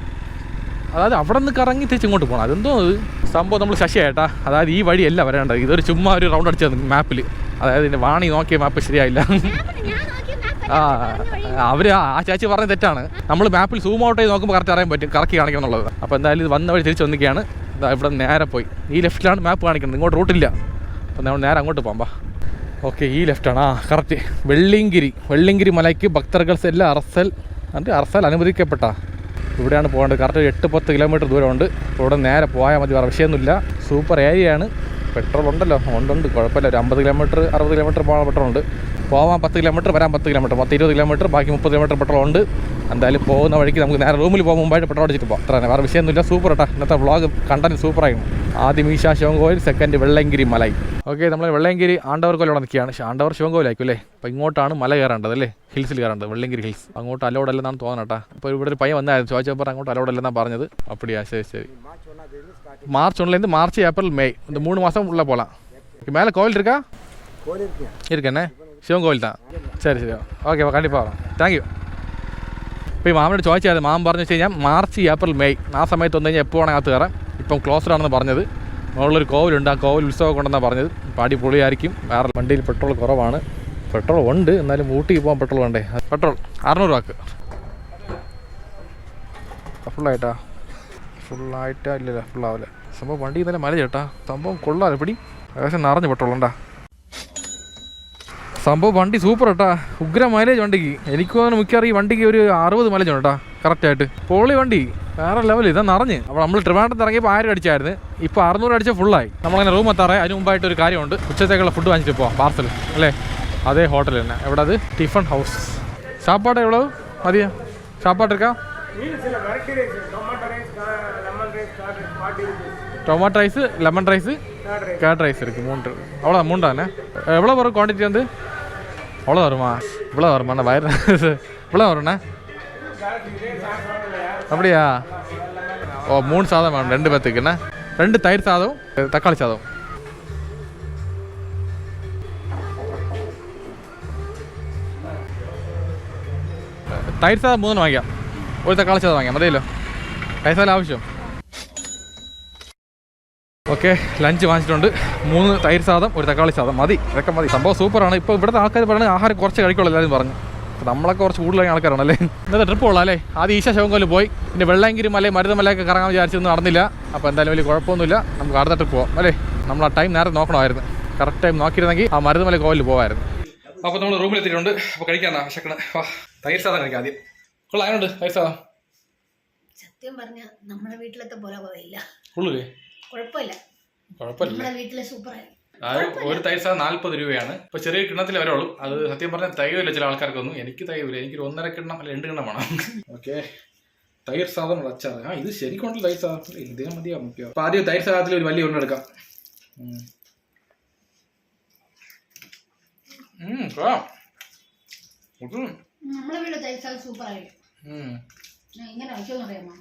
Speaker 1: അതായത് അവിടെ നിന്ന് കറങ്ങി തിരിച്ച് ഇങ്ങോട്ട് പോകണം അതെന്തോ അത് സംഭവം നമ്മൾ ശശിയായിട്ടാ അതായത് ഈ വഴിയല്ല വരേണ്ടത്. ഇതൊരു ചുമ്മാ ഒരു റൗണ്ട് അടിച്ചത് മാപ്പിൽ അതായത് ഇതിന്റെ വാണി നോക്കിയ മാപ്പ് ശരിയായില്ല. ആ അവർ ആ ചാച്ചി പറഞ്ഞ തെറ്റാണ്. നമ്മൾ മാപ്പിൽ സൂം ഔട്ട് ചെയ്ത് നോക്കുമ്പോൾ കറക്റ്റ് അറിയാൻ പറ്റും കറക്കി കാണിക്കണം എന്നുള്ളത്. അപ്പോൾ എന്തായാലും ഇത് വന്ന വഴി തിരിച്ച് വന്നിക്കുകയാണ് ഇതാ ഇവിടെ നേരെ പോയി. ഈ ലെഫ്റ്റിലാണ് മാപ്പ് കാണിക്കുന്നത്. ഇങ്ങോട്ട് റൂട്ടില്ല അപ്പോൾ നമ്മൾ നേരെ അങ്ങോട്ട് പോകാം ഓക്കെ ഈ ലെഫ്റ്റാണ് ആ കറക്റ്റ് വെള്ളിങ്കിരി. വെള്ളിങ്കിരി മലയ്ക്ക് ഭക്തർഗൾസ് എല്ലാം അറസൽ എന്നിട്ട് അറസൽ അനുവദിക്കപ്പെട്ട. ഇവിടെയാണ് പോകേണ്ടത്. കറക്റ്റ് എട്ട് പത്ത് കിലോമീറ്റർ ദൂരമുണ്ട്. ഇവിടെ നേരെ പോയാൽ മതി വേറെ വിഷയമൊന്നുമില്ല. സൂപ്പർ ഏരിയയാണ് പെട്രോൾ ഉണ്ടല്ലോ. ഉണ്ടുണ്ട് കുഴപ്പമില്ല. ഒരു അമ്പത് കിലോമീറ്റർ അറുപത് കിലോമീറ്റർ പോകാൻ പെട്രോൾ ഉണ്ട്. പോകാൻ പത്ത് കിലോമീറ്റർ വരാൻ പത്ത് കിലോമീറ്റർ പത്ത് ഇരുപത് കിലോമീറ്റർ ബാക്കി മുപ്പത് കിലോമീറ്റർ പെട്രോൾ ഉണ്ട്. എന്തായാലും പോകുന്ന വഴിക്ക് നമുക്ക് നേരെ റൂമിൽ പോകാൻ മുമ്പായിട്ട് പെട്രോൾ അടിച്ചിട്ട് പോകാം അത്ര തന്നെ. വേറെ വിഷയമൊന്നുമില്ല. സൂപ്പർ കേട്ടോ ഇന്നത്തെ വ്ളോഗ് കണ്ടന്റ് സൂപ്പറായിരുന്നു ആദ്യം ഈശാ ശിവൻ കോയിൽ സെക്കൻഡ് വെള്ളങ്കിരി മലൈ. ഓക്കെ നമ്മൾ വെള്ളങ്കിരി ആണ്ടവർ കോലോടെ നിൽക്കുകയാണ് പക്ഷേ ആണ്ടവർ ശിവൻകോയിലായിരിക്കും അല്ലേ അപ്പോൾ ഇങ്ങോട്ടാണ് മല കയറേണ്ടത് അല്ലേ ഹിൽസിൽ കയറേണ്ടത് വെള്ളങ്കിരി ഹിൽസ് അങ്ങോട്ട് അലോഡ് അല്ലെന്നാണ് തോന്നണം കേട്ടോ അപ്പോൾ ഇവിടെ ഒരു പയ്യൻ വന്നായിരുന്നു ചോദിച്ചപ്പോൾ അങ്ങോട്ട് അലോഡ് അല്ലെന്നാണ് പറഞ്ഞത് அப்படியா சரி சரி மார்ச் ஒன்றுலேருந்து மார்ச் ஏப்ரல் மே இந்த மூணு மாதம் உள்ளே போகலாம் மேலே கோவில் இருக்கா இருக்கண்ணே சிவன் கோவில் தான் சரி சரி ஓகே கண்டிப்பாக வரோம் താങ്ക് യു ഇപ്പോൾ ഈ മാമനോട് ചോദിച്ചായിരുന്നു മാമൻ പറഞ്ഞു വെച്ച് കഴിഞ്ഞാൽ മാർച്ച് ഏപ്രിൽ മെയ് ആ സമയത്ത് വന്നു കഴിഞ്ഞാൽ എപ്പോൾ വേണമെങ്കിൽ അകത്ത് കയറാം ഇപ്പം ക്ലോസ്ഡ് ആണെന്ന് പറഞ്ഞത് മുകളിലൊരു കോവിലുണ്ട്. ആ കോവിൽ ഉത്സവം കൊണ്ടെന്നാണ് പറഞ്ഞത്. പാടി പൊളിയായിരിക്കും വേറെ വണ്ടിയിൽ പെട്രോൾ കുറവാണ്. പെട്രോൾ ഉണ്ട്. എന്നാലും ഊട്ടിക്ക് പോകാൻ പെട്രോൾ വേണ്ടേ? പെട്രോൾ. അറുന്നൂറ് വാക്ക്. ഫുള്ളായിട്ടാ? ഫുള്ളായിട്ടാ ഇല്ലല്ല. ഫുള്ളാവില്ല സംഭവം വണ്ടി ഇന്നലെ മല ചേട്ടാ. സംഭവം കൊള്ളാതെ പിടി. ഏകദേശം നിറഞ്ഞു പെട്രോൾ ഉണ്ടാ? സംഭവം വണ്ടി സൂപ്പർ കേട്ടാ ഉഗ്ര മൈലേജ് വണ്ടിക്ക്. എനിക്ക് മിക്കവാറും വണ്ടിക്ക് ഒരു അറുപത് മൈലേജ് ഉണ്ട് കേട്ടാ കറക്റ്റായിട്ട് പൊളി വണ്ടി വേറെ ലെവൽ ഇതാ നിറഞ്ഞ് അപ്പോൾ നമ്മൾ ട്രിവാൻഡ്രത്ത് ഇറങ്ങിയപ്പോൾ ആയിരം അടിച്ചായിരുന്നു ഇപ്പോൾ അറുന്നൂറ് അടിച്ച ഫുള്ളായി നമ്മളങ്ങനെ റൂം എത്താറേ അതിന് മുമ്പായിട്ട് ഒരു കാര്യമുണ്ട് ഉച്ചത്തേക്കുള്ള ഫുഡ് വാങ്ങിച്ചിട്ട് പോവാം പാർസൽ അല്ലേ അതേ ഹോട്ടൽ തന്നെ എവിടെ അത് ടിഫൺ ഹൗസ് சாப்பாடு எவ்வளவு மதியம் சாப்பாடு இருக்கா tomato rice lemon rice curd rice இருக்குது மூன்று அவ்வளோ மூணு தானே எவ்வளோ வரும் குவான்டிட்டி வந்து அவ்வளோ வருமா இவ்வளோ வருமா நான் வயிறு இவ்வளோ வரும்ண்ணே அப்படியா ஓ மூணு சாதம் வேணும் ரெண்டு பேர்த்துக்குண்ணே ரெண்டு தயிர் சாதம் தக்காளி சாதம் തൈര് സാധനം മൂന്ന് വാങ്ങിക്കാം ഒരു തക്കാളി സാധനം വാങ്ങിക്കാം മതിയല്ലോ തൈര് സാധനം ആവശ്യം ഓക്കെ ലഞ്ച് വാങ്ങിച്ചിട്ടുണ്ട് മൂന്ന് തൈര് സാദം ഒരു തക്കാളി സാദം മതി ഇതൊക്കെ മതി സംഭവം സൂപ്പറാണ് ഇപ്പോൾ ഇവിടുത്തെ ആൾക്കാർ പറയുന്നത് ആഹാരം കുറച്ച് കഴിക്കുള്ളൂ എല്ലാവരും പറഞ്ഞു അപ്പോൾ നമ്മളൊക്കെ കുറച്ച് കൂടുതലായി ആൾക്കാരാണ് അല്ലേ ഇന്നത്തെ ട്രിപ്പ് കൊള്ളാം അല്ലേ? ആദ്യം ഈശ ശവങ്കോൽ പോയി. പിന്നെ വെള്ളയങ്കിരി മല മരുതമലയൊക്കെ കറങ്ങാൻ വിചാരിച്ചൊന്നും നടന്നില്ല. അപ്പോൾ എന്തായാലും വലിയ കുഴപ്പമൊന്നുമില്ല. നമുക്ക് അടുത്ത ട്രിപ്പ് പോകാം അല്ലേ? നമ്മൾ ആ ടൈം നേരെ നോക്കണമായിരുന്നു. കറക്റ്റ് ടൈം നോക്കിയിരുന്നെങ്കിൽ ആ മരുതമല കോവിലിൽ പോകാമായിരുന്നു അപ്പോൾ നമ്മൾ റൂമിലെത്തിയിട്ടുണ്ട്. അപ്പോൾ കഴിക്കാനാ വിശക്കണ വാ തൈര് സാധനം കഴിക്കാം ആദ്യം. കൊള്ളാം. അതിനുണ്ട് തൈര് സാധനം
Speaker 3: സത്യം പറഞ്ഞ നമ്മുടെ വീട്ടിലത്തെ പോലെ പോയില്ല. കുഴപ്പമില്ല.
Speaker 1: കുഴപ്പമില്ല.
Speaker 3: നമ്മുടെ വീട്ടിലെ സൂപ്പറായി
Speaker 1: അത് ഒരു തൈ സാധനം നാല്പത് രൂപയാണ്. ഇപ്പൊ ചെറിയ കിണ്ണത്തിൽ വരുള്ളൂ അത് സത്യം പറഞ്ഞാൽ തൈവില്ല ചില ആൾക്കാർക്കൊന്നും. എനിക്ക് തികയില്ല എനിക്കൊരു ഒന്നര കിണ്ണം അല്ല രണ്ട് കിണ്ണം വേണം. ഓക്കെ. തൈർ സാധനം അച്ചാർ ആ ഇത് ശരിക്കുണ്ടല്ലോ തൈര് സാധനം ഇതിനെ മതിയാ? മുഖ്യം അപ്പൊ ആദ്യം തൈർ സാധനത്തിൽ ഒരു വലിയ ഒന്ന് എടുക്കാം.
Speaker 3: നമ്മളെ അറിയാമോ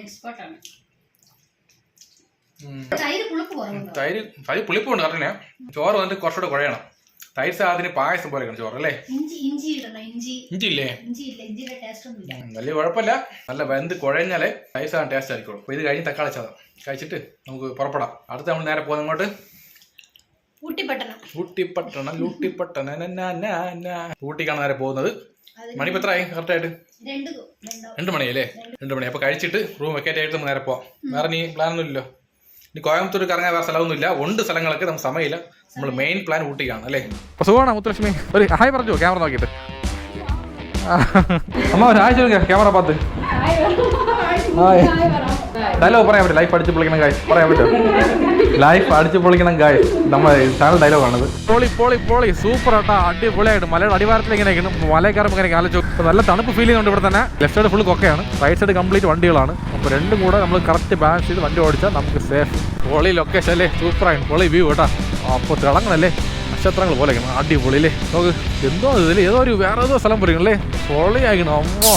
Speaker 3: എക്സ്പേർട്ടാണ്
Speaker 1: ഉം.
Speaker 3: തൈര്
Speaker 1: തൈര് തൈര് പുളിപ്പുണ്ട് കറക്റ്റ് ചോറ് വന്നിട്ട് കുറച്ചുകൂടെ കുഴയണം. തൈര് സാധനം പായസം പോലെ ചോറ് അല്ലേ?
Speaker 3: ഇഞ്ചി
Speaker 1: ഇല്ലേ? വലിയ കുഴപ്പമില്ല. നല്ല വെന്ത് കുഴഞ്ഞാലേ പൈസ ടേസ്റ്റ് ആയിരിക്കുള്ളൂ. അപ്പോൾ ഇത് കഴിഞ്ഞ് തക്കാളി സാധനം കഴിച്ചിട്ട് നമുക്ക് പുറപ്പെടാം. അടുത്ത നമ്മൾ നേരെ പോകുന്ന ഇങ്ങോട്ട്
Speaker 3: ഊട്ടിപ്പട്ടണം.
Speaker 1: ലൂട്ടിപ്പട്ടണ ഊട്ടിക്കാണ് നേരെ പോകുന്നത്. മണിപ്പോ എത്രയായി? കറക്റ്റായിട്ട്
Speaker 3: രണ്ട് ദു- രണ്ടോ
Speaker 1: മണിയല്ലേ? രണ്ട്. മണി. അപ്പൊ കഴിച്ചിട്ട് റൂം വെക്കേറ്റ് ആയിട്ട് നേരെ പോവാം. വേറെ നീ പ്ലാനൊന്നുമില്ലല്ലോ ഇല്ലല്ലോ. ഇനി കോയമ്പത്തൂർ കറങ്ങാൻ വേറെ സ്ഥലമൊന്നുമില്ല. ഉണ്ട് സ്ഥലങ്ങളൊക്കെ നമുക്ക് സമയമില്ല. നമ്മൾ മെയിൻ പ്ലാൻ ഊട്ടിക്കാണ് അല്ലേ? അപ്പോൾ സുഖമാണ് മുത്തലക്ഷ്മി? ഒരു ഹായ് പറഞ്ഞു ക്യാമറ നോക്കിയിട്ട്. അമ്മ ഒരു ഹായ് ചോദിക്കാം ക്യാമറ പാത്ത്. ഹായ് ഡയലോഗ് പറയാൻ പറ്റും ലൈഫ് അടിച്ച് പൊളിക്കണം ഗായ് പറയാൻ പറ്റും ലൈഫ് അടിച്ച് പൊളിക്കണം ഗായ് നമ്മുടെ ചാനൽ ഡയലോഗ് ആണത്. പൊളി പൊളി പൊളി. സൂപ്പർ ആട്ടാ അടിപൊളിയായിട്ട്. മലയുടെ അടിവാരത്തിൽ ഇങ്ങനെ മലയെ കയറുമ്പോൾ ഇങ്ങനെ ആലോചിച്ചു ഇപ്പോൾ നല്ല തണുപ്പ് ഫീൽ ചെയ്യുന്നുണ്ട് ഇവിടെ തന്നെ. ലെഫ്റ്റ് സൈഡ് ഫുൾ കൊക്കയാണ്. റൈറ്റ് സൈഡ് കംപ്ലീറ്റ് വണ്ടികളാണ്. അപ്പോൾ രണ്ടും കൂടെ നമ്മൾ കറക്റ്റ് ബാലൻസ് ചെയ്ത് വണ്ടി ഓടിച്ചാൽ നമുക്ക് സേഫ് പൊളി ലൊക്കേഷൻ അല്ലേ? സൂപ്പറാണ് പൊളി വ്യൂ കേട്ടോ. അപ്പോൾ തിളങ്ങണല്ലേ നക്ഷത്രങ്ങൾ പോലെ അടിപൊളി അല്ലേ നോക്ക്. എന്തോ ഇതിൽ ഏതോ ഒരു വേറെ ഏതോ സ്ഥലം പറയുന്നല്ലേ പൊളിയായിക്കണം അമ്മോ.